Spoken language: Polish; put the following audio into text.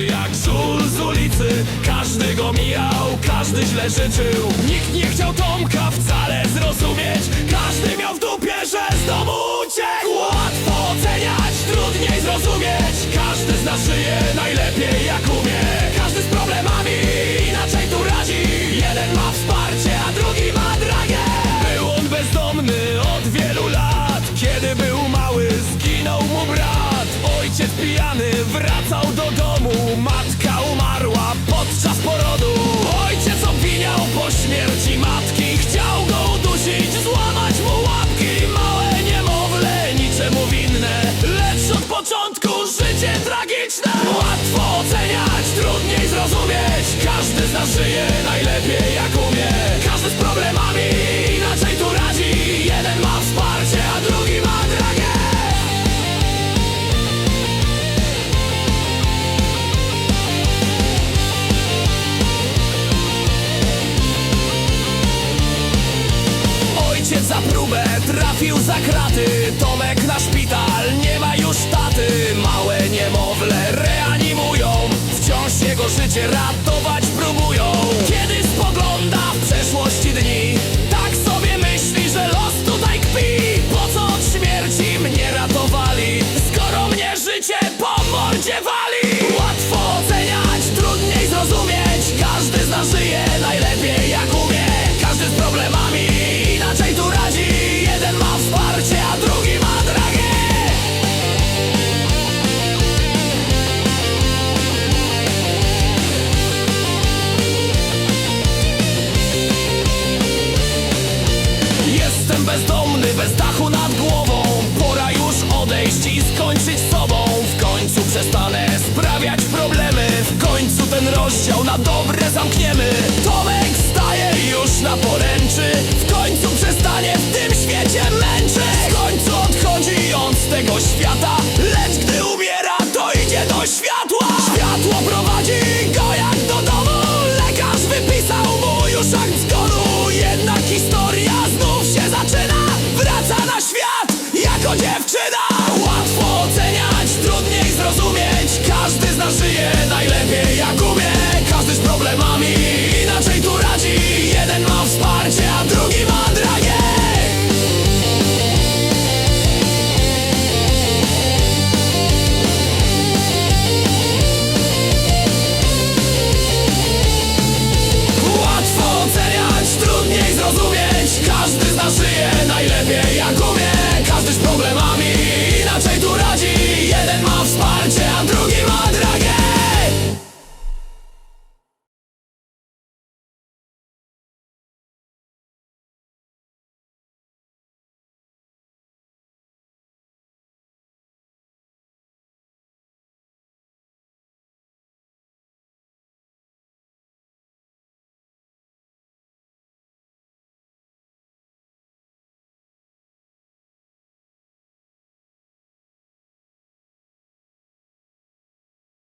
jak żul z ulicy. Każdy go mijał, każdy źle życzył. Nikt nie chciał Tomka wcale zrozumieć. Każdy miał w dupie, że z domu uciekł. Łatwo oceniać, trudniej zrozumieć. Każdy z nas żyje najlepiej jak umie. Każdy z problemami inaczej tu radzi. Jeden ma wsparcie, a drugi ma dragę. Był on bezdomny od wielu lat. Kiedy był mały, zginął mu brat. Ojciec pijany wracał żyje najlepiej jak umie. Każdy z problemami inaczej tu radzi. Jeden ma wsparcie, a drugi ma dragę. Ojciec za próbę trafił za kraty. Tomek na szpital, nie ma już taty. Małe niemowlę reanimują. Wciąż jego życie ratować problemami. Inaczej tu radzi. Jeden ma wsparcie, a drugi ma dragę. Jestem bezdomny, bez dachu nad głową. Pora już odejść i skończyć z sobą. W końcu przestanę sprawiać problemy. W końcu ten rozdział na dobre zamkniemy. Tomek Let's